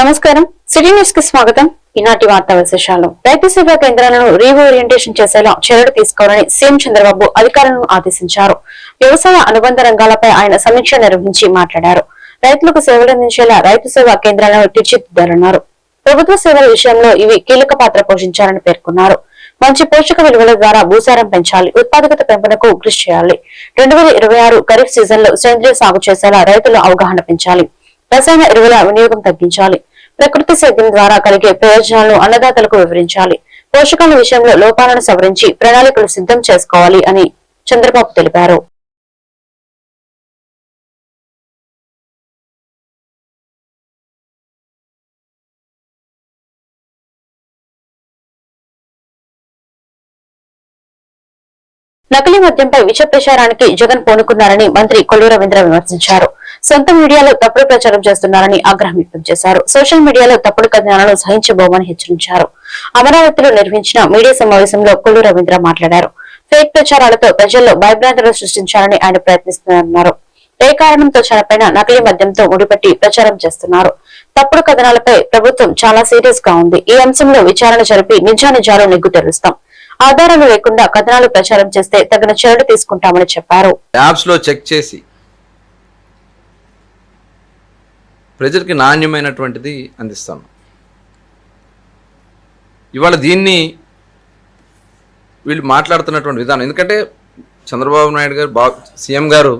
నమస్కారం. సిటీ న్యూస్కి స్వాగతం. ఈనాటి వార్తా విశేషాలు. రైతు సేవా కేంద్రాలను రీఓరియంటేషన్ చేసేలా చర్యలు తీసుకోవాలని సీఎం చంద్రబాబు అధికారులను ఆదేశించారు. వ్యవసాయ అనుబంధ రంగాలపై ఆయన సమీక్ష నిర్వహించి మాట్లాడారు. రైతులకు సేవలందించేలా రైతు సేవా కేంద్రాలను తీర్చిదిద్దారన్నారు ప్రభుత్వ సేవల విషయంలో ఇవి కీలక పాత్ర పోషించాలని పేర్కొన్నారు. మంచి పోషక విలువల ద్వారా భూసారం పెంచాలి ఉత్పాదకత పెంపునకు కృషి చేయాలి. రెండు వేల ఇరవై ఆరు ఖరీఫ్ సీజన్లో సేంద్రియ సాగు చేసేలా రైతులు అవగాహన పెంచాలి. రసాయన ఎరువుల వినియోగం తగ్గించాలి. ప్రకృతి సేద్యం ద్వారా కలిగే ప్రయోజనాలను అన్నదాతలకు వివరించాలి. పోషకాల విషయంలో లోపాలను సవరించి ప్రణాళికలు సిద్ధం చేసుకోవాలి అని చంద్రబాబు తెలిపారు. నకిలీ మద్యంపై విష ప్రచారానికి జగన్ పూనుకున్నారని మంత్రి కొల్లు రవీంద్ర విమర్శించారు. సొంత మీడియాలో తప్పుడు ప్రచారం చేస్తున్నారని ఆగ్రహం వ్యక్తం చేశారు. సోషల్ మీడియాలో తప్పుడు కథనాలను సహించబోమని హెచ్చరించారు. అమరావతిలో నిర్వహించిన మీడియా సమావేశంలో కొల్లు రవీంద్ర మాట్లాడారు. ఫేక్ ప్రచారాలతో ప్రజల్లో భయభ్రాంతులు సృష్టించాలని ఆయన ప్రయత్నిస్తున్నారన్నారు. ఏ కారణంతో చనిపోయిన నకిలీ మద్యంతో ముడిపెట్టి ప్రచారం చేస్తున్నారు. తప్పుడు కథనాలపై ప్రభుత్వం చాలా సీరియస్గా ఉంది. ఈ అంశంలో విచారణ జరిపి నిజానిజాలు నిగ్గు తెలుస్తాం ఆధారాలు లేకుండా కథనాలు ప్రచారం చేస్తే తగిన చర్యలు తీసుకుంటామని చెప్పారు. యాప్స్లో చెక్ చేసి ప్రజలకి నాణ్యమైనటువంటిది అందిస్తాను. ఇవాళ దీన్ని వీళ్ళు మాట్లాడుతున్నటువంటి విధానం ఎందుకంటే చంద్రబాబు నాయుడు గారు బా సీఎం గారు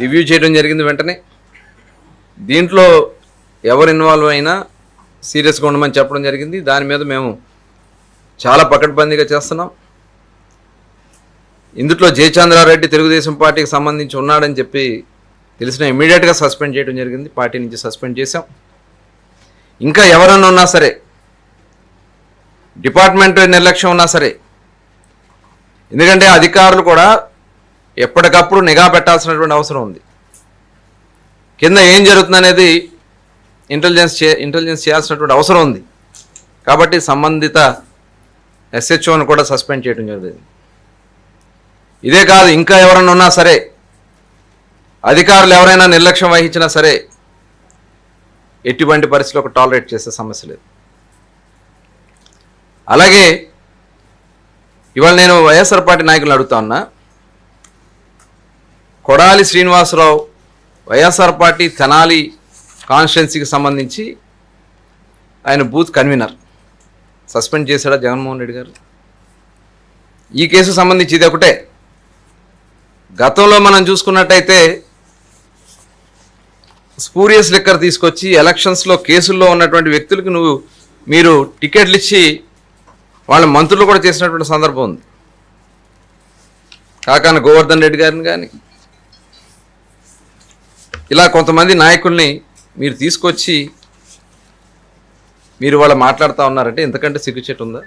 రివ్యూ చేయడం జరిగింది వెంటనే. దీంట్లో ఎవరు ఇన్వాల్వ్ అయినా సీరియస్గా ఉండమని చెప్పడం జరిగింది. దాని మీద మేము చాలా పకడ్బందీగా చేస్తున్నాం. ఇందులో జయచంద్రారెడ్డి తెలుగుదేశం పార్టీకి సంబంధించి ఉన్నాడని చెప్పి తెలిసిన ఇమీడియట్గా సస్పెండ్ చేయడం జరిగింది. పార్టీ నుంచి సస్పెండ్ చేశాం. ఇంకా ఎవరన్నా ఉన్నా సరే డిపార్ట్మెంట్ నిర్లక్ష్యం ఉన్నా సరే ఎందుకంటే అధికారులు కూడా ఎప్పటికప్పుడు నిఘా పెట్టాల్సినటువంటి అవసరం ఉంది. కింద ఏం జరుగుతుందనేది ఇంటెలిజెన్స్ చే ఇంటెలిజెన్స్ చేయాల్సినటువంటి అవసరం ఉంది. కాబట్టి సంబంధిత ఎస్హెచ్ఓను కూడా సస్పెండ్ చేయడం జరిగింది. ఇదే కాదు ఇంకా ఎవరైనా ఉన్నా సరే అధికారులు ఎవరైనా నిర్లక్ష్యం వహించినా సరే ఎటువంటి పరిస్థితిలో ఒక టాలరేట్ చేసే సమస్య లేదు. అలాగే ఇవాళ నేను వైఎస్ఆర్ పార్టీ నాయకులను అడుగుతా ఉన్నా. కొడాలి శ్రీనివాసరావు వైఎస్ఆర్ పార్టీ తెనాలి కాన్స్టిట్యున్సీకి సంబంధించి ఆయన బూత్ కన్వీనర్. సస్పెండ్ చేశాడా జగన్మోహన్ రెడ్డి గారు? ఈ కేసు సంబంధించి ఇది ఒకటే. గతంలో మనం చూసుకున్నట్టయితే స్పూరియస్ లిక్కర్ తీసుకొచ్చి ఎలక్షన్స్లో కేసుల్లో ఉన్నటువంటి వ్యక్తులకు నువ్వు మీరు టికెట్లు ఇచ్చి వాళ్ళ మంత్రులు కూడా చేసినటువంటి సందర్భం ఉంది. కాకాన గోవర్ధన్ రెడ్డి గారిని కానీ ఇలా కొంతమంది నాయకుల్ని మీరు తీసుకొచ్చి మీరు వాళ్ళు మాట్లాడుతూ ఉన్నారంటే ఇంతకంటే సిగ్గుచేటు ఉందా?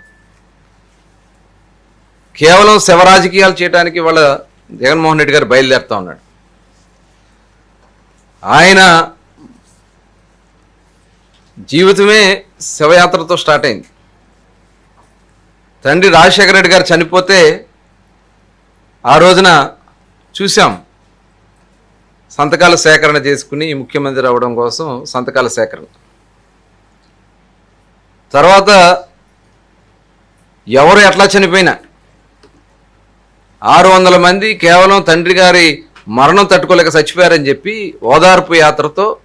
కేవలం శవ రాజకీయాలు చేయడానికి వాళ్ళ జగన్మోహన్ రెడ్డి గారు బయలుదేరుతా ఉన్నాడు. ఆయన జీవితమే శవయాత్రతో స్టార్ట్ అయింది. తండ్రి రాజశేఖర రెడ్డి గారు చనిపోతే ఆ రోజున చూసాం సంతకాల సేకరణ చేసుకుని ముఖ్యమంత్రి అవ్వడం కోసం సంతకాల సేకరణ. తర్వాత ఎవరు ఎట్లా చనిపోయినా ఆరు వందల మంది కేవలం తండ్రి గారి మరణం తట్టుకోలేక చచ్చిపోయారని చెప్పి ఓదార్పు యాత్రతో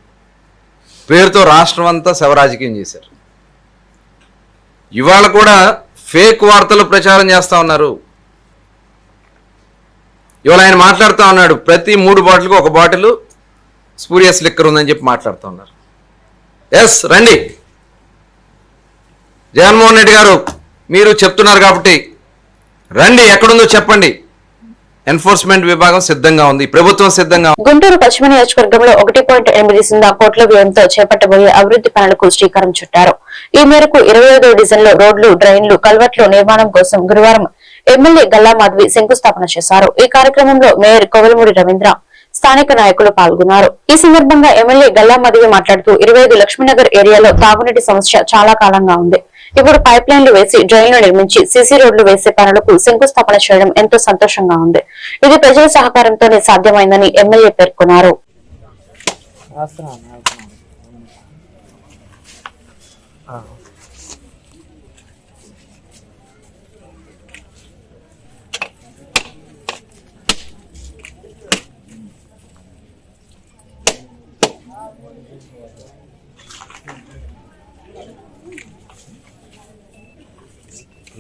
పేరుతో రాష్ట్రం అంతా శవరాజకీయం చేశారు. ఇవాళ కూడా ఫేక్ వార్తలు ప్రచారం చేస్తూ ఉన్నారు. ఇవాళ ఆయన మాట్లాడుతూ ఉన్నాడు. ప్రతి మూడు బాటిల్కి ఒక బాటిల్ స్పూరియస్ లిక్కర్ ఉందని చెప్పి మాట్లాడుతూ ఉన్నారు. ఎస్ రండి. జగన్మోహన్ రెడ్డి గారు మీరు చెప్తున్నారు కాబట్టి రండి ఎక్కడుందో చెప్పండి. ఎన్ఫోర్స్మెంట్ విభాగం సిద్ధంగా ఉంది ప్రభుత్వం సిద్ధంగా గుంటూరు పశ్చిమ నియోజకవర్గంలో ఒకటి పాయింట్ ఎనిమిది సున్నా కోట్ల వ్యయంతో చేపట్టబోయే అభివృద్ధి పనులకు శ్రీకారం చుట్టారు. ఈ మేరకు ఇరవై ఐదో డివిజన్లో రోడ్లు డ్రైన్లు కల్వర్ట్లు నిర్మాణం కోసం గురువారం ఎమ్మెల్యే గల్లా మాధవి శంకుస్థాపన చేశారు. ఈ కార్యక్రమంలో మేయర్ కొవలమూడి రవీంద్ర స్థానిక నాయకులు పాల్గొన్నారు. ఈ సందర్భంగా ఎమ్మెల్యే గల్లా మాధవి మాట్లాడుతూ ఇరవై ఐదు లక్ష్మీనగర్ ఏరియాలో తాగునీటి సమస్య చాలా కాలంగా ఉంది. ఇప్పుడు పైప్ లైన్లు వేసి డ్రైన్లు నిర్మించి సీసీ రోడ్లు వేసే పనులకు శంకుస్థాపన చేయడం ఎంతో సంతోషంగా ఉంది. ఇది ప్రజల సహకారంతోనే సాధ్యమైందని ఎమ్మెల్యే పేర్కొన్నారు.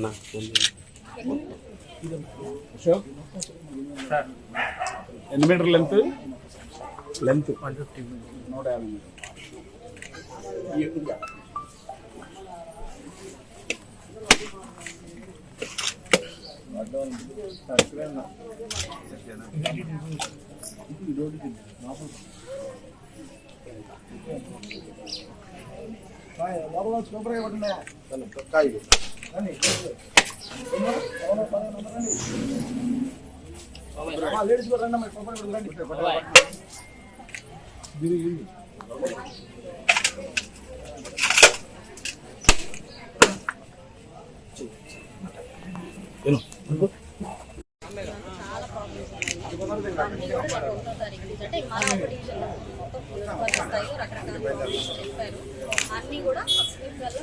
రాస్తున్నాను ఎన్ని metre length length one fifty నూట యాభై మన ఆపరేషన్ మొత్తం భరిస్తాయి రకరకాల చెప్పారు. అన్నీ కూడా ఫస్ట్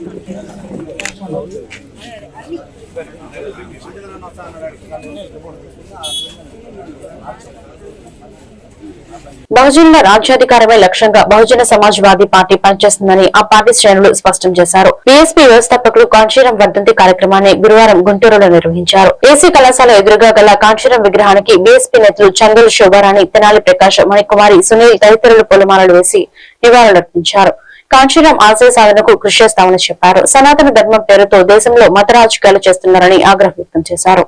బహుజనుల రాజ్యాధికారమే లక్ష్యంగా బహుజన సమాజ్వాదీ పార్టీ పనిచేస్తుందని ఆ పార్టీ శ్రేణులు స్పష్టం చేశారు. బీఎస్పీ వ్యవస్థాపకులు కాంచీరం వర్ధంతి కార్యక్రమాన్ని గురువారం గుంటూరులో నిర్వహించారు. ఏసీ కళాశాల ఎదురుగా గల కాంచీరం విగ్రహానికి బీఎస్పీ నేతలు చందులు శోభారాణి తెనాలి ప్రకాష్ మణికుమారి సునీల్ తదితరులు పూలమాలలు వేసి నివాళులర్పించారు. కాంక్షీరాం ఆశయ సాధనకు కృషి చేస్తామని చెప్పారు. సనాతన ధర్మం పేరుతో దేశంలో మత రాజకీయాలు చేస్తున్నారని ఆగ్రహం వ్యక్తం చేశారు.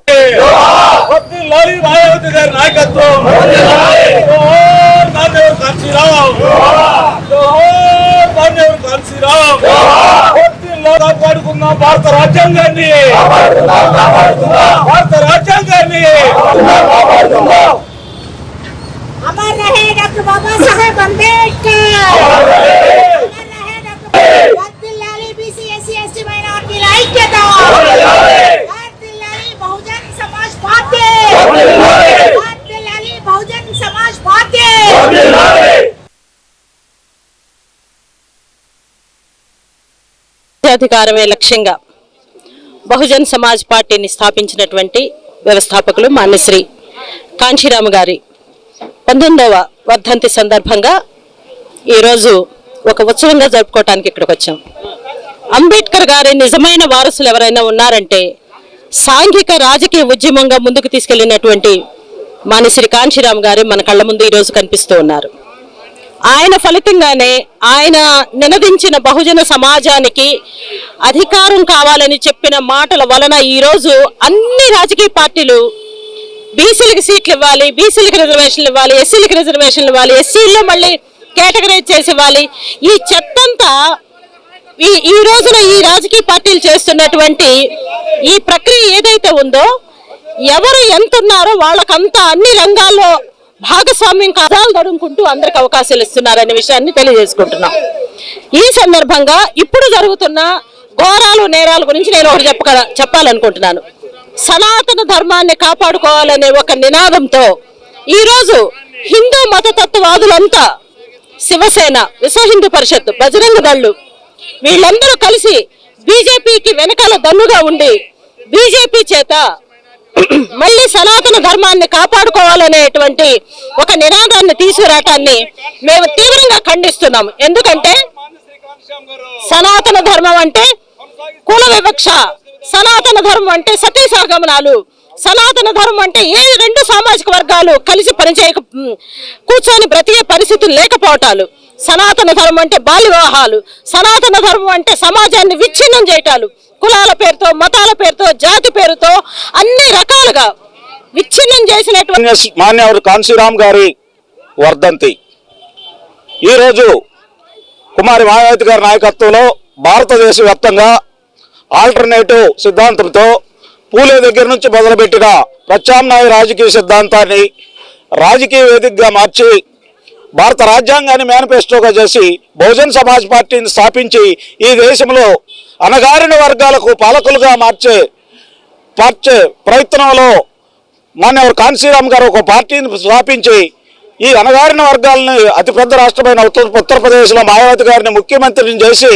అమర్ బాబా సాహెబ్ అంబేద్కర్. అధికారమే లక్ష్యంగా బహుజన్ సమాజ్ పార్టీని స్థాపించినటువంటి వ్యవస్థాపకులు మాన్యశ్రీ కాంచీరాము గారి పంతొమ్మిదవ వర్ధంతి సందర్భంగా ఈరోజు ఒక ఉత్సవంగా జరుపుకోవటానికి ఇక్కడికి వచ్చాం. అంబేద్కర్ గారి నిజమైన వారసులు ఎవరైనా ఉన్నారంటే సాంఘిక రాజకీయ ఉద్యమంగా ముందుకు తీసుకెళ్ళినటువంటి మానిశ్రీ కాంచీరామ్ గారు మన కళ్ళ ముందు ఈరోజు కనిపిస్తూ ఉన్నారు. ఆయన ఫలితంగానే ఆయన నినదించిన బహుజన సమాజానికి అధికారం కావాలని చెప్పిన మాటల వలన ఈరోజు అన్ని రాజకీయ పార్టీలు బీసీలకు సీట్లు ఇవ్వాలి బీసీలకు రిజర్వేషన్లు ఇవ్వాలి ఎస్సీలకు రిజర్వేషన్లు ఇవ్వాలి ఎస్సీల్లో మళ్ళీ కేటగరైజ్ చేసి ఇవ్వాలి. ఈ చెత్తంతా ఈ ఈ రోజున ఈ రాజకీయ పార్టీలు చేస్తున్నటువంటి ఈ ప్రక్రియ ఏదైతే ఉందో ఎవరు ఎంత ఉన్నారో వాళ్ళకంతా అన్ని రంగాల్లో భాగస్వామ్యం కథాలు తడుముకుంటూ అందరికి అవకాశాలు ఇస్తున్నారనే విషయాన్ని తెలియజేసుకుంటున్నాం. ఈ సందర్భంగా ఇప్పుడు జరుగుతున్న ఘోరాలు నేరాల గురించి నేను ఒకటి చెప్ప చెప్పాలనుకుంటున్నాను. సనాతన ధర్మాన్ని కాపాడుకోవాలనే ఒక నినాదంతో ఈరోజు హిందూ మతతత్వవాదులంతా శివసేన విశ్వ హిందూ పరిషత్ బజరంగ దళ్ళు వీళ్ళందరూ కలిసి బీజేపీకి వెనకాల దన్నుగా ఉండి బీజేపీ చేత మళ్ళీ సనాతన ధర్మాన్ని కాపాడుకోవాలనేటువంటి ఒక నినాదాన్ని తీసుకురావటాన్ని మేము తీవ్రంగా ఖండిస్తున్నాము ఎందుకంటే సనాతన ధర్మం అంటే కుల వివక్ష. సనాతన ధర్మం అంటే సతీ సహగమనాలు సనాతన ధర్మం అంటే ఏ రెండు సామాజిక వర్గాలు కలిసి పనిచేయక కూర్చొని బ్రతికే పరిస్థితులు లేకపోవటాలు. సనాతన ధర్మం అంటే బాల్య వివాహాలు. సనాతన ధర్మం అంటే సమాజాన్ని విచ్ఛిన్నం చేయటాలు. కులాల పేరుతో మతాల పేరుతో జాతి పేరుతో అన్ని రకాలుగా విచ్ఛిన్నం చేసినటువంటి మాన్యవరు కాంశీరామ్ గారి వర్ధంతి. ఈరోజు కుమారి మాయావతి గారి నాయకత్వంలో భారతదేశ వ్యాప్తంగా ఆల్టర్నేటివ్ సిద్ధాంతంతో పూలే దగ్గర నుంచి మొదలుపెట్టిన ప్రత్యామ్నాయ రాజకీయ సిద్ధాంతాన్ని రాజకీయ వేదికగా మార్చి భారత రాజ్యాంగాన్ని మేనిఫెస్టోగా చేసి బహుజన్ సమాజ్ పార్టీని స్థాపించి ఈ దేశంలో అణగారిన వర్గాలకు పాలకులుగా మార్చే మార్చే ప్రయత్నంలో మాన్యవర్ కాన్సీరామ్ గారు ఒక పార్టీని స్థాపించి ఈ అణగారిన వర్గాలని అతిపెద్ద రాష్ట్రమైన ఉత్తర ఉత్తరప్రదేశ్లో మాయావతి గారిని ముఖ్యమంత్రిని చేసి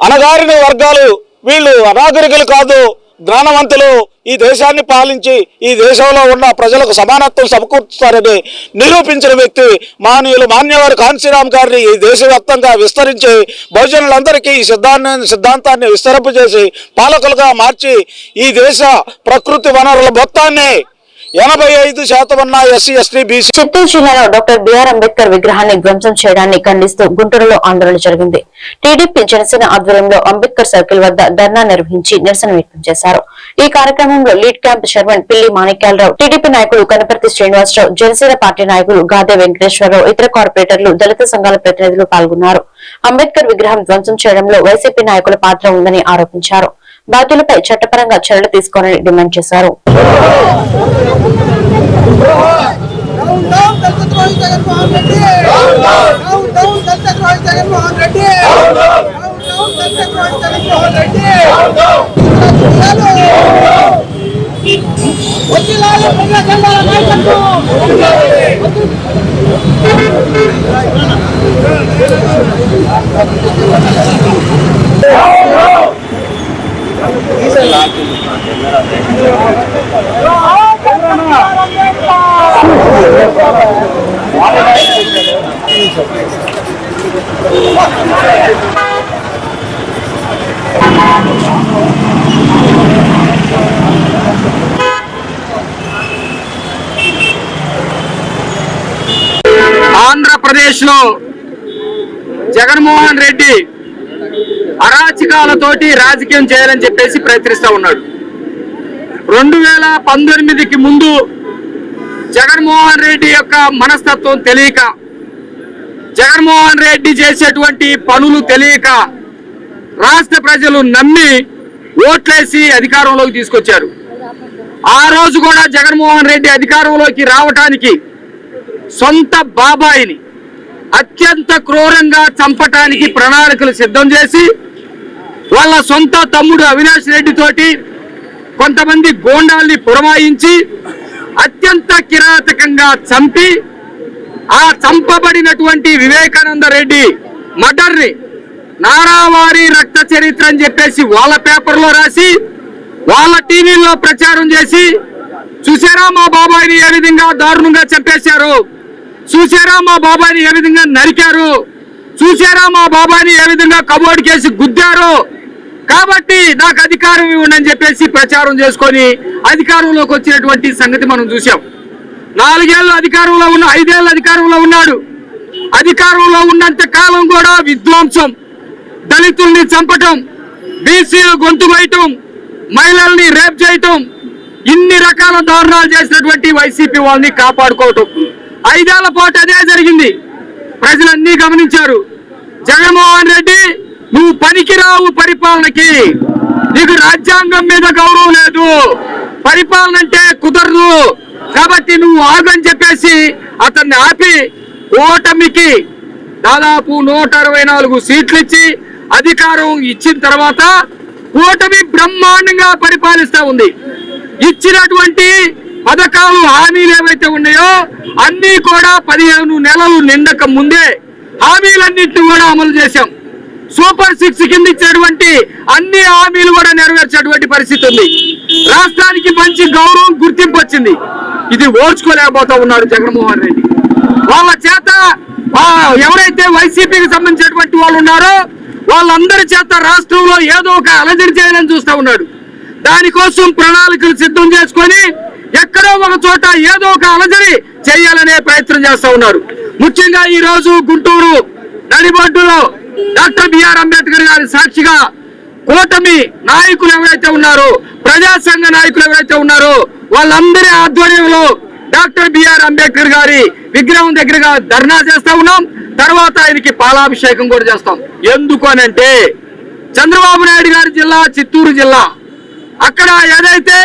అణగారిన వర్గాలు వీళ్ళు అనాగరికులు కాదు జ్ఞానవంతులు ఈ దేశాన్ని పాలించి ఈ దేశంలో ఉన్న ప్రజలకు సమానత్వం సమకూర్చుతారని నిరూపించిన వ్యక్తి మానవులు మాన్యవారి కాంశీరామ్ గారిని ఈ దేశవ్యాప్తంగా విస్తరించి బహుజనులందరికీ ఈ సిద్ధాన్ని సిద్ధాంతాన్ని విస్తరింపజేసి పాలకులుగా మార్చి ఈ దేశ ప్రకృతి వనరుల మొత్తాన్ని ఎనభై ఐదు శాతం ఉన్న ఎస్సీ ఎస్టీ బీసీ చిత్తూరు జిల్లాలో డాక్టర్ బిఆర్ అంబేద్కర్ విగ్రహాన్ని ధ్వంసం చేయడాన్ని ఖండిస్తూ గుంటూరులో ఆందోళన జరిగింది. టీడీపీ జనసేన ఆధ్వర్యంలో అంబేద్కర్ సర్కిల్ వద్ద ధర్నా నిర్వహించి నిరసన వ్యక్తం చేశారు. ఈ కార్యక్రమంలో లీడ్ క్యాంప్ చైర్మన్ పిల్లి మాణిక్యాలరావు టీడీపీ నాయకులు కనపర్తి శ్రీనివాసరావు జనసేన పార్టీ నాయకులు గాదే వెంకటేశ్వరరావు ఇతర కార్పొరేటర్లు దళిత సంఘాల ప్రతినిధులు పాల్గొన్నారు. అంబేద్కర్ విగ్రహం ధ్వంసం చేయడంలో వైసీపీ నాయకుల పాత్ర ఉందని ఆరోపించారు. బాధ్యులపై చట్టపరంగా చర్యలు తీసుకోవాలని డిమాండ్ చేశారు Oh, no! ఆంధ్రప్రదేశ్లో జగన్మోహన్ రెడ్డి అరాచకాలతోటి రాజకీయం చేయాలని చెప్పేసి ప్రయత్నిస్తూ ఉన్నాడు. రెండు వేల పంతొమ్మిదికి ముందు జగన్మోహన్ రెడ్డి యొక్క మనస్తత్వం తెలియక జగన్మోహన్ రెడ్డి చేసేటువంటి పనులు తెలియక రాష్ట్ర ప్రజలు నమ్మి ఓట్లేసి అధికారంలోకి తీసుకొచ్చారు. ఆ రోజు కూడా జగన్మోహన్ రెడ్డి అధికారంలోకి రావటానికి సొంత బాబాయిని అత్యంత క్రూరంగా చంపటానికి ప్రణాళికలు సిద్ధం చేసి వాళ్ళ సొంత తమ్ముడు అవినాష్ రెడ్డి తోటి కొంతమంది గోండాల్ని పురమాయించి అత్యంత కిరాతకంగా చంపి ఆ చంపబడినటువంటి వివేకానంద రెడ్డి మర్డర్ని నారావారి రక్త చరిత్ర అని చెప్పేసి వాళ్ళ పేపర్లో రాసి వాళ్ళ టీవీల్లో ప్రచారం చేసి చూసారా మా బాబాయిని ఏ విధంగా దారుణంగా చంపేశారు? చూసారా మా బాబాయిని ఏ విధంగా నరికారు? చూసారా మా బాబాని ఏ విధంగా కబోర్డ్ కేసి గుద్దారు? కాబట్టి నాకు అధికారం ఇవ్వండి అని చెప్పేసి ప్రచారం చేసుకొని అధికారంలోకి వచ్చినటువంటి సంగతి మనం చూసాం నాలుగేళ్ళు అధికారంలో ఉన్న ఐదేళ్ళు అధికారంలో ఉన్నాడు. అధికారంలో ఉన్నంత కాలం కూడా విధ్వంసం దళితుల్ని చంపటం బీసీలు గొంతు వేయటం మహిళల్ని రేప్ చేయటం ఇన్ని రకాల దారుణాలు చేసినటువంటి వైసీపీ వాళ్ళని కాపాడుకోవటం. ఐదేళ్ళ పాటు అదే జరిగింది. ప్రజలన్నీ గమనించారు. జగన్మోహన్ రెడ్డి నువ్వు పనికిరావు పరిపాలనకి. నీకు రాజ్యాంగం మీద గౌరవం లేదు. పరిపాలన అంటే కుదరదు. కాబట్టి నువ్వు ఆగని చెప్పేసి అతన్ని ఆపి ఓటమికి దాదాపు నూట అరవై నాలుగు సీట్లు ఇచ్చి అధికారం ఇచ్చిన తర్వాత కూటమి బ్రహ్మాండంగా పరిపాలిస్తా ఉంది. ఇచ్చినటువంటి పథకాలు హామీలు ఏవైతే ఉన్నాయో అన్నీ కూడా పదిహేను నెలలు నిండక ముందే హామీలన్నింటినీ కూడా అమలు చేశాం. సూపర్ సిక్స్ కింద ఇచ్చేటువంటి అన్ని హామీలు కూడా నెరవేర్చేటువంటి పరిస్థితి ఉంది. రాష్ట్రానికి మంచి గౌరవం గుర్తింపు వచ్చింది. ఇది ఓర్చుకోలేకపోతా ఉన్నాడు జగన్మోహన్ రెడ్డి. వాళ్ళ చేత ఎవరైతే వైసీపీకి సంబంధించినటువంటి వాళ్ళు ఉన్నారో వాళ్ళందరి చేత రాష్ట్రంలో ఏదో ఒక అలజడి చేయాలని చూస్తా ఉన్నాడు. దానికోసం ప్రణాళికలు సిద్ధం చేసుకొని ఎక్కడో ఒక చోట ఏదో ఒక అలజడి చేయాలనే ప్రయత్నం చేస్తా ఉన్నారు. ముఖ్యంగా ఈ రోజు Guntur నడిబడ్డులో doctor B R Ambedkar garu సాక్షిగా కూటమి నాయకులు ఎవరైతే ఉన్నారో ప్రజా సంఘ నాయకులు ఎవరైతే ఉన్నారో వాళ్ళందరి ఆధ్వర్యంలో డాక్టర్ బిఆర్ అంబేద్కర్ గారి విగ్రహం దగ్గరగా ధర్నా చేస్తా ఉన్నాం. తర్వాత ఆయనకి పాలాభిషేకం కూడా చేస్తాం. ఎందుకు చంద్రబాబు నాయుడు గారి జిల్లా చిత్తూరు జిల్లా. అక్కడ ఏదైతే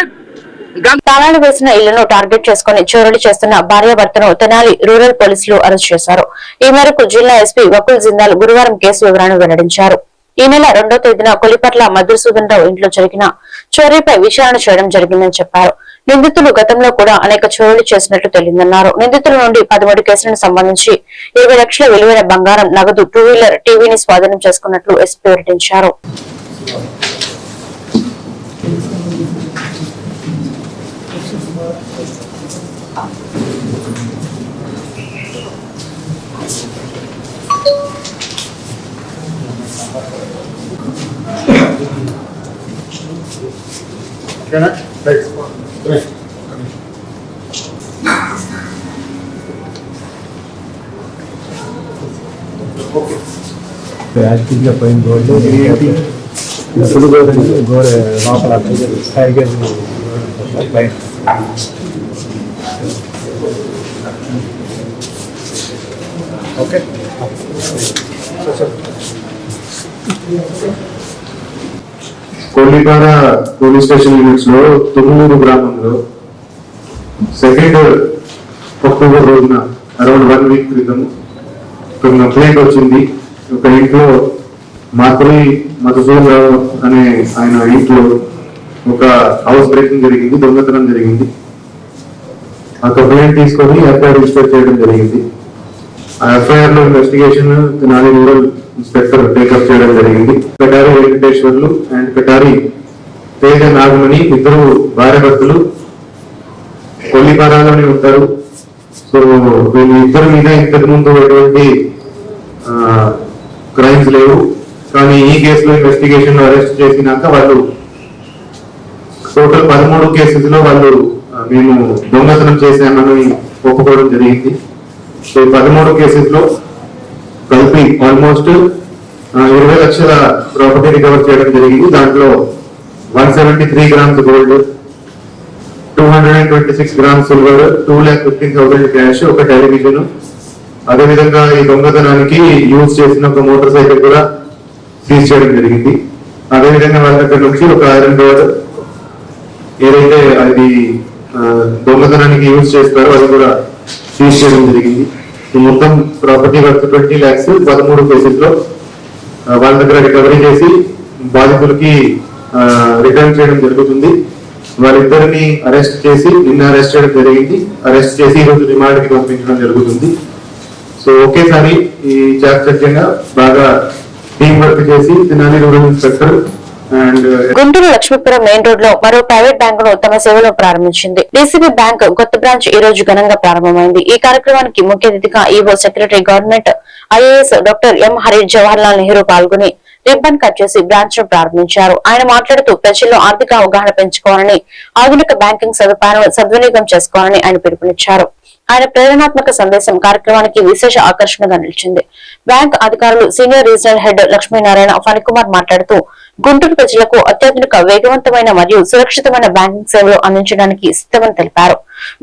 తాళాలు వేసిన ఇళ్ళను టార్గెట్ చేసుకుని చోరీలు చేస్తున్న భార్యాభర్తను తెనాలి రూరల్ పోలీసులు అరెస్ట్ చేశారు. ఈ మేరకు జిల్లా ఎస్పీ వకుల్ జిందాల్ గురువారం కేసు వివరాలను వెల్లడించారు. ఈ నెల రెండో తేదీన కొలిపట్ల మధుసూదన్ రావు ఇంట్లో జరిగిన చోరీపై విచారణ చేయడం జరిగిందని చెప్పారు. నిందితులు గతంలో కూడా అనేక చోరీలు చేసినట్లు తెలియదన్నారు నిందితుల నుండి పదమూడు కేసులకు సంబంధించి ఇరవై లక్షల విలువైన బంగారం నగదు టూ వీలర్ టీవీని స్వాధీనం చేసుకున్నట్లు SP Can I? Thanks. Thanks. आज की जो पॉइंट गोल है। ये फुल गोल है गोल है वहाँ पर आप tiger line okay sir Kollipara police station యూనిట్స్లో తుమ్మూరు గ్రామంలో సెకండ్ అక్టోబర్ రోజున అరౌండ్ వన్ వీక్ క్రితం ఒక కంప్లైంట్ వచ్చింది. ఒక ఇంట్లో మాధురి మధుసూదన్ అనే ఆయన ఇంట్లో ఒక హౌస్ బ్రేకింగ్ జరిగింది దొంగతనం జరిగింది. ఆ కంప్లైంట్ తీసుకొని ఎఫ్ఐఆర్ రిజిస్టర్ చేయడం జరిగింది. ఎఫ్ఐఆర్లో investigation Tenali rural inspector take up చేయడం జరిగింది. కటారి వెంకటేశ్వర్లు అండ్ కటారి తేజ నాగమణి ఇద్దరు భార్య భర్తలు కొల్లిపారాలోనే ఉంటారు. సో వీళ్ళు ఇద్దరి మీద ఇంతకు ముందు ఎటువంటి క్రైమ్స్ లేవు. కానీ ఈ కేసులో ఇన్వెస్టిగేషన్ అరెస్ట్ చేసినాక వాళ్ళు టోటల్ పదమూడు కేసెస్లో వాళ్ళు మేము దొంగతనం చేశామని ఒప్పుకోవడం జరిగింది. ఈ పదమూడు కేసెస్లో కలిపి ఆల్మోస్ట్ ఇరవై లక్షల ప్రాపర్టీ రికవర్ చేయడం జరిగింది. దాంట్లో one seventy three grams gold two hundred and twenty six grams silver two lakh fifteen thousand cash ఒక టెలివిజన్. అదేవిధంగా ఈ దొంగతనానికి యూజ్ చేసిన ఒక మోటార్ సైకిల్ కూడా సీజ్ చేయడం జరిగింది. అదేవిధంగా వాళ్ళ దగ్గర నుంచి ఒక ఐరన్ రోడ్ ఏదైతే అది దొంగతనానికి యూజ్ చేస్తారో అది కూడా సీజ్ చేయడం జరిగింది. ఈ మొత్తం ప్రాపర్టీ వర్త్ ట్వంటీ ల్యాక్స్ పదమూడు కేసెస్లో వాళ్ళ దగ్గర రికవరీ చేసి బాధితులకి రిటర్న్ చేయడం జరుగుతుంది. వారిద్దరిని అరెస్ట్ చేసి నిన్న అరెస్ట్ చేయడం జరిగింది. అరెస్ట్ చేసి ఈ రోజు పంపించడం జరుగుతుంది. సో ఒకేసారి ఈ చాకచక్యంగా బాగా టీం వర్క్ చేసి తినాలి rural inspector Guntur Lakshmipuram main రోడ్లో మరో ప్రైవేట్ బ్యాంకును తమ సేవలో ప్రారంభించింది. డిసిబి బ్యాంక్ కొత్త బ్రాంచ్ ఈ రోజు ఘనంగా ప్రారంభమైంది. ఈ కార్యక్రమానికి ముఖ్య అతిథిగా EO secretary government IAS doctor M Hari Jawahar Lal Nehru పాల్గొని రిబ్బన్ కట్ చేసి బ్రాంచ్ను ప్రారంభించారు. ఆయన మాట్లాడుతూ ప్రజల్లో ఆర్థిక అవగాహన పెంచుకోవాలని ఆధునిక బ్యాంకింగ్ సదుపాయాలను సద్వినియోగం చేసుకోవాలని ఆయన పిలుపునిచ్చారు. ఆయన ప్రేరణాత్మక సందేశం కార్యక్రమానికి విశేష ఆకర్షణగా నిలిచింది. బ్యాంక్ అధికారులు senior regional head Lakshminarayana Phanikumar మాట్లాడుతూ గుంటూరు ప్రజలకు అత్యాధునిక వేగవంతమైన మరియు సురక్షితమైన బ్యాంకింగ్ సేవలు అందించడానికి సిద్ధమని తెలిపారు.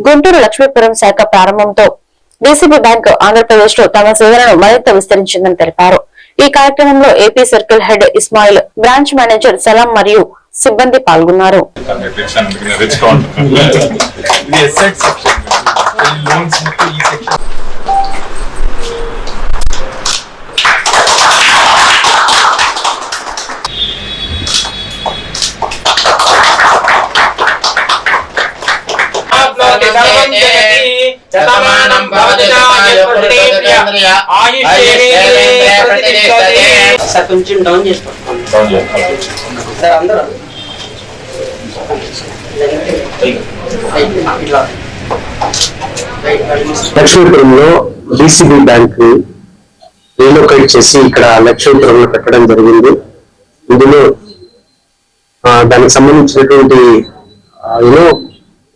గుంటూరు లక్ష్మీపురం శాఖ ప్రారంభంతో డీసీబీ బ్యాంక్ ఆంధ్రప్రదేశ్లో తమ సేవలను మరింత విస్తరించిందని తెలిపారు. ఈ కార్యక్రమంలో AP circle head Ismail branch manager Salam మరియు సిబ్బంది పాల్గొన్నారు. శతమానం భవతి శతాయ ఆయుష్యేంద్రియ ప్రతిష్టతే సార్ కొంచెం డౌన్ చేసుకోండి సార్ అందరూ. ఇట్లా లక్ష్మీపురంలో డిసిబి బ్యాంక్ రీలొకేట్ చేసి ఇక్కడ లక్ష్మీపురంలో పెట్టడం జరిగింది. ఇందులో దానికి సంబంధించినటువంటి యూనో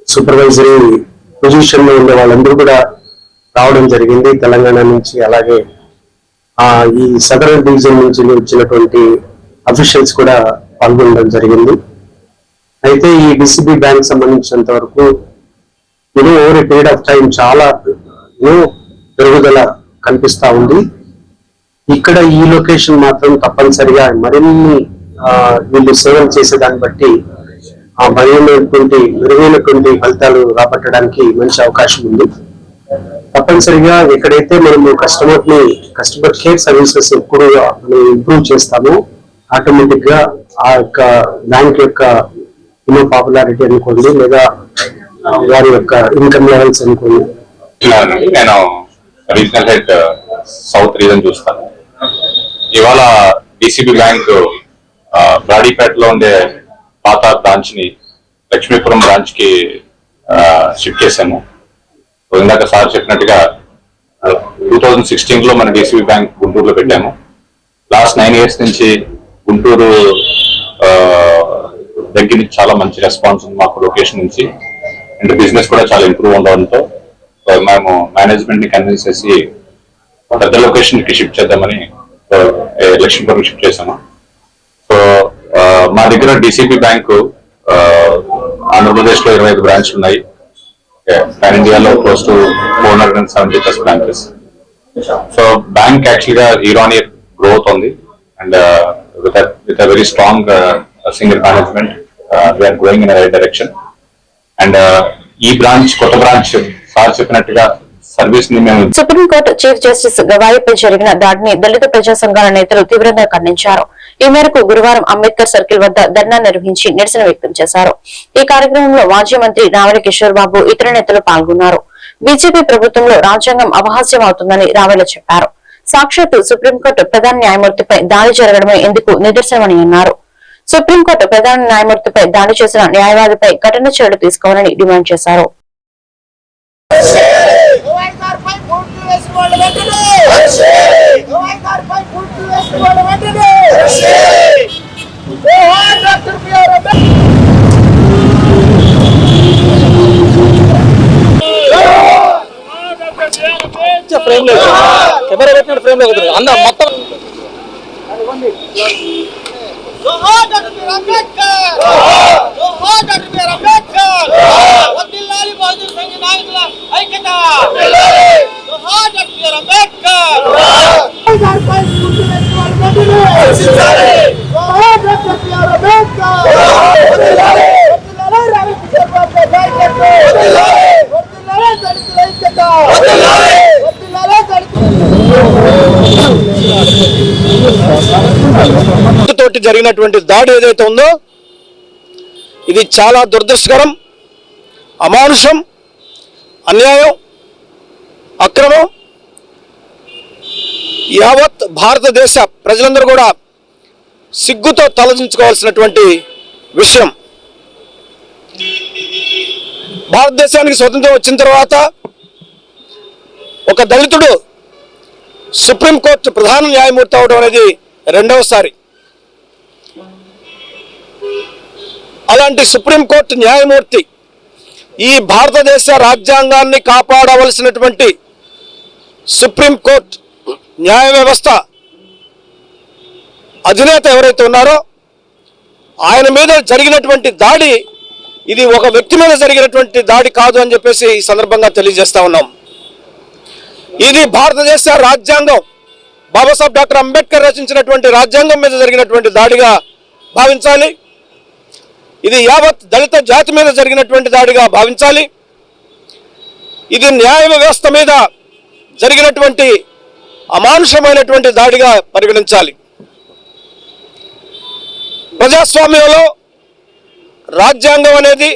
సూపర్వైజరీ పొజిషన్లో ఉండే వాళ్ళందరూ కూడా రావడం జరిగింది. తెలంగాణ నుంచి అలాగే ఆ ఈ సదరన్ డివిజన్ నుంచి వచ్చినటువంటి అఫీషియల్స్ కూడా పాల్గొనడం జరిగింది. అయితే ఈ డిసిబి బ్యాంక్ సంబంధించినంత వరకు you know over a period of time చాలా యూనో పెరుగుదల కనిపిస్తా ఉంది. ఇక్కడ ఈ లొకేషన్ మాత్రం తప్పనిసరిగా మరిన్ని వీళ్ళు సేవలు చేసే దాన్ని బట్టి ఆ మరిన్నటువంటి మెరుగైనటువంటి ఫలితాలు రాబట్టడానికి మంచి అవకాశం ఉంది. తప్పనిసరిగా ఎక్కడైతే మనము కస్టమర్ని కస్టమర్ కేర్ సర్వీసెస్ ఎప్పుడు మనం ఇంప్రూవ్ చేస్తామో ఆటోమేటిక్గా ఆ యొక్క బ్యాంక్ యొక్క ఇన్నో పాపులారిటీ అనుకోండి లేదా వారి యొక్క ఇన్కమ్ లెవెల్స్ అనుకోండి. నేను రీజనల్ హెడ్ సౌత్ రీజన్ చూస్తాను. ఇవాళ డిసిబి బ్యాంక్ బ్రాడీపేటలో ఉండే పాత బ్రాంచ్ని లక్ష్మీపురం బ్రాంచ్కి షిఫ్ట్ చేశాము. ఇందాక సార్ చెప్పినట్టుగా టూ థౌజండ్ సిక్స్టీన్లో మన డిసిబి బ్యాంక్ గుంటూరులో పెట్టాము. లాస్ట్ నైన్ ఇయర్స్ నుంచి గుంటూరు దగ్గర నుంచి చాలా మంచి రెస్పాన్స్ ఉంది మాకు లొకేషన్ నుంచి. అండ్ బిజినెస్ కూడా చాలా ఇంప్రూవ్ ఉండడంతో సో మేము మేనేజ్మెంట్ని కన్విన్స్ చేసి పెద్ద లొకేషన్కి షిఫ్ట్ చేద్దామని లక్ష్మీపురం షిఫ్ట్ చేసాము సో మా దగ్గర డిసిపి బ్యాంకు ఆంధ్రప్రదేశ్లో ఇరవై ఐదు బ్రాంచ్లు ఉన్నాయి. పాన్ ఇండియాలో close to four hundred and seventy plus branches so bank యాక్చువల్గా ఇయర్ ఆన్ ఇయర్ గ్రోత్ ఉంది and with with uh very strong single management we're going in right direction and ఈ branch కొత్త బ్రాంచ్ సార్ చెప్పినట్టుగా సర్వీస్ని మేము supreme court chief justice గవాయిపై జరిగిన దాడిని దళిత ప్రజా సంఘాల నేతలు తీవ్రంగా ఖండించారు. ఈ మేరకు గురువారం అంబేద్కర్ సర్కిల్ వద్ద ధర్నా నిర్వహించి నిరసన వ్యక్తం చేశారు. ఈ కార్యక్రమంలో మాజీ మంత్రి రావెల కిషోర్ బాబు ఇతర నేతలు పాల్గొన్నారు. బీజేపీ ప్రభుత్వంలో రాజ్యాంగం అపహాస్యం అవుతుందని రావెల చెప్పారు. సాక్షాత్తు సుప్రీంకోర్టు ప్రధాన న్యాయమూర్తిపై దాడి జరగడమే ఎందుకు నిదర్శనమని అన్నారు. సుప్రీంకోర్టు ప్రధాన న్యాయమూర్తిపై దాడి చేసిన న్యాయవాదిపై కఠిన చర్యలు తీసుకోవాలని డిమాండ్ చేశారు. వెంటనే! ఫ్రేమ్ లేదు కెమెరా పెట్టినట్టు ఫ్రేమ్ లేదు అన్న మొత్తం. ఐక్యత తోటి జరిగినటువంటి దాడి ఏదైతే ఉందో ఇది చాలా దురదృష్టకరం అమానుషం అన్యాయం అక్రమం యావత్ భారతదేశ ప్రజలందరూ కూడా సిగ్గుతో తలచించుకోవాల్సినటువంటి విషయం. భారతదేశానికి స్వతంత్రం వచ్చిన తర్వాత ఒక దళితుడు సుప్రీంకోర్టు ప్రధాన న్యాయమూర్తి అవడం అనేది రెండవసారి. అలాంటి సుప్రీంకోర్టు న్యాయమూర్తి ఈ భారతదేశ రాజ్యాంగాన్ని కాపాడవలసినటువంటి సుప్రీంకోర్టు న్యాయ వ్యవస్థ అధినేత ఎవరైతే ఉన్నారో ఆయన మీద జరిగినటువంటి దాడి ఇది ఒక వ్యక్తి మీద జరిగినటువంటి దాడి కాదు అని చెప్పేసి ఈ సందర్భంగా తెలియజేస్తా ఉన్నాం. ఇది భారతదేశ రాజ్యాంగం. బాబాసాహెబ్ డాక్టర్ అంబేద్కర్ రచించినటువంటి రాజ్యాంగం మీద జరిగినటువంటి దాడిగా భావించాలి. ఇది యావత్ దళిత జాతి మీద జరిగినటువంటి దాడిగా భావించాలి. ఇది న్యాయ వ్యవస్థ మీద జరిగినటువంటి అమానుషమైనటువంటి దాడిగా పరిగణించాలి. ప్రజాస్వామ్యంలో రాజ్యాంగం అనేది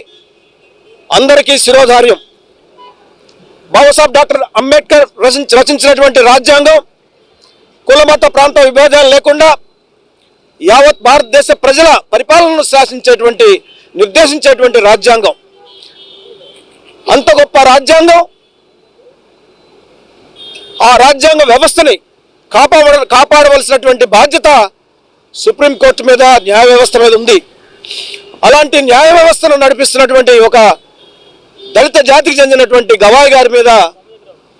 అందరికీ శిరోధార్యం. బాబాసాహెబ్ డాక్టర్ అంబేద్కర్ రచించి రచించినటువంటి రాజ్యాంగం కులమత ప్రాంత విభేదాలు లేకుండా యావత్ భారతదేశ ప్రజల పరిపాలనను శాసించేటువంటి నిర్దేశించేటువంటి రాజ్యాంగం. అంత గొప్ప రాజ్యాంగం ఆ రాజ్యాంగ వ్యవస్థని కాపాడ కాపాడవలసినటువంటి బాధ్యత సుప్రీంకోర్టు మీద న్యాయ వ్యవస్థ మీద ఉంది. అలాంటి న్యాయ వ్యవస్థను నడిపిస్తున్నటువంటి ఒక దళిత జాతికి చెందినటువంటి గవాయి గారి మీద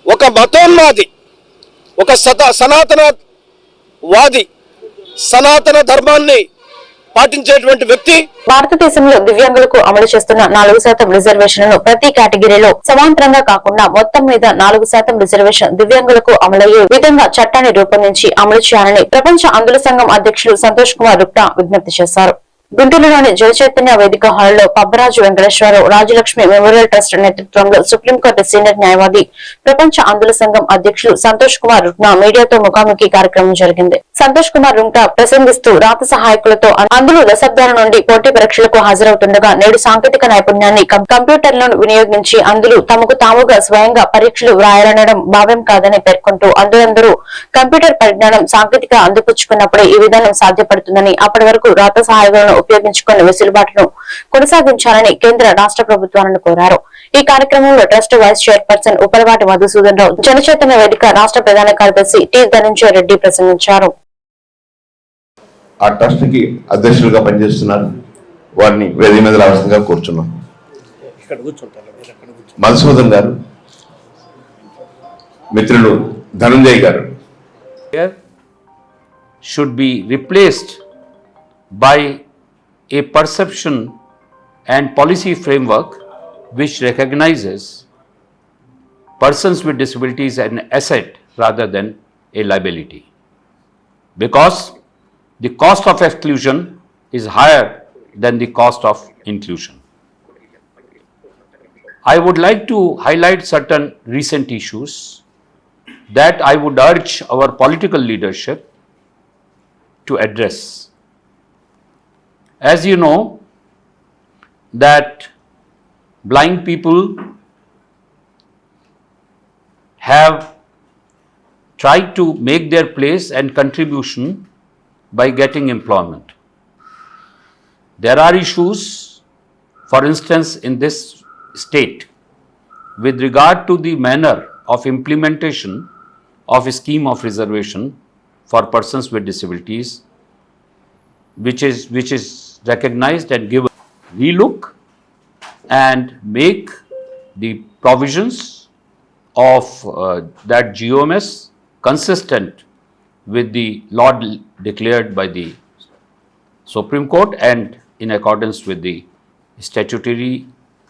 ఒక మతోన్మాది ఒక సత సనాతన వాది సనాతన ధర్మాన్ని పాటించేటువంటి వ్యక్తి భారతదేశంలో దివ్యాంగులకు అమలు చేస్తున్న నాలుగు శాతం రిజర్వేషన్లను ప్రతి కేటగిరీలో సమాంతరంగా కాకుండా మొత్తం మీద నాలుగు శాతం రిజర్వేషన్ దివ్యాంగులకు అమలయ్యే విధంగా చట్టాన్ని రూపొందించి అమలు చేయాలని ప్రపంచ అంధుల సంఘం అధ్యక్షులు సంతోష్ కుమార్ రుక్టా విజ్ఞప్తి చేశారు. గుంటూరులోని జలచైతన్య వేదిక హాల్లో పబ్బరాజు వెంకటేశ్వరరావు రాజలక్ష్మి మెమోరియల్ ట్రస్ట్ నేతృత్వంలో సుప్రీంకోర్టు సీనియర్ న్యాయవాది ప్రపంచ అందుల సంఘం అధ్యక్షులు సంతోష్ కుమార్ రుక్నా మీడియాతో ముఖాముఖి కార్యక్రమం జరిగింది. సంతోష్ కుమార్ రుంగ్టా ప్రసంగిస్తూ రాత సహాయకులతో అందులో దశాబ్దాల నుండి పోటీ పరీక్షలకు హాజరవుతుండగా నేడు సాంకేతిక నైపుణ్యాన్ని కం- కంప్యూటర్లను వినియోగించి అందులో తమకు తాముగా స్వయంగా పరీక్షలు వ్రాయాలనడం భావ్యం కాదని పేర్కొంటూ అందులందరూ కంప్యూటర్ పరిజ్ఞానం సాంకేతిక అందిపుచ్చుకున్నప్పుడే ఈ విధానం సాధ్యపడుతుందని అప్పటి వరకు రాత సహాయకులను ఉపయోగించుకున్న వెసులుబాటును కొనసాగించాలని కేంద్ర రాష్ట్ర ప్రభుత్వాలను కోరారు. ఈ కార్యక్రమంలో trust vice chairperson Upalavati Madhusudan Rao Janachaitanya వేదిక రాష్ట్ర ప్రధాన కార్యదర్శి టి ధనంజయ రెడ్డి ప్రసంగించారు. ఆ ట్రస్ట్కి అధ్యక్షులుగా పనిచేస్తున్నారు. వారిని వేది మీద రావడంగా కూర్చున్నాం. మధుసూదన్ గారు మిత్రులు Dhananjay garu. Should be replaced by a perception and policy framework which recognises persons with disabilities and asset rather than a liability because the cost of exclusion is higher than the cost of inclusion. I would like to highlight certain recent issues that I would urge our political leadership to address. As you know, that blind people have tried to make their place and contribution by getting employment. There are issues, for instance, in this state with regard to the manner of implementation of a scheme of reservation for persons with disabilities which is which is recognized and given relook and make the provisions of uh, that GOMS consistent with the law de- declared by the Supreme Court and in accordance with the statutory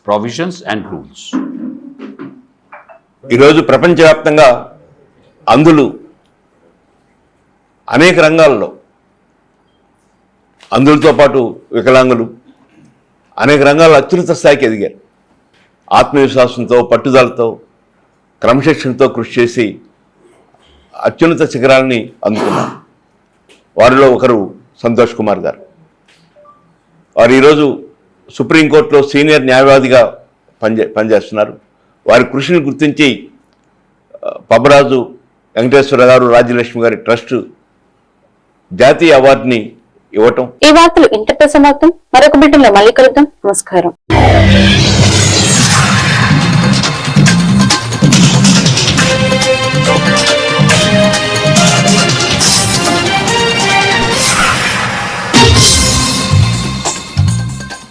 provisions and rules. ఈరోజు ప్రపంచవ్యాప్తంగా అందులు అనేక రంగాల్లో అందులతో పాటు వికలాంగులు అనేక రంగాల్లో అత్యున్నత స్థాయికి ఎదిగారు ఆత్మవిశ్వాసంతో పట్టుదలతో క్రమశిక్షణతో కృషి చేసి అత్యున్నత శిఖరాలని అందుకున్నారు. వారిలో ఒకరు సంతోష్ కుమార్ గారు. వారు ఈరోజు సుప్రీంకోర్టులో సీనియర్ న్యాయవాదిగా పనిచే పనిచేస్తున్నారు. వారి కృషిని గుర్తించి పబరాజు వెంకటేశ్వర గారు రాజ్యలక్ష్మి గారి ట్రస్ట్ జాతీయ అవార్డుని ఇవ్వటం. ఈ వార్తలు ఇంతటితో సమాప్తం మరొక బిడ్డలో మళ్ళీ కలుద్దాం. నమస్కారం.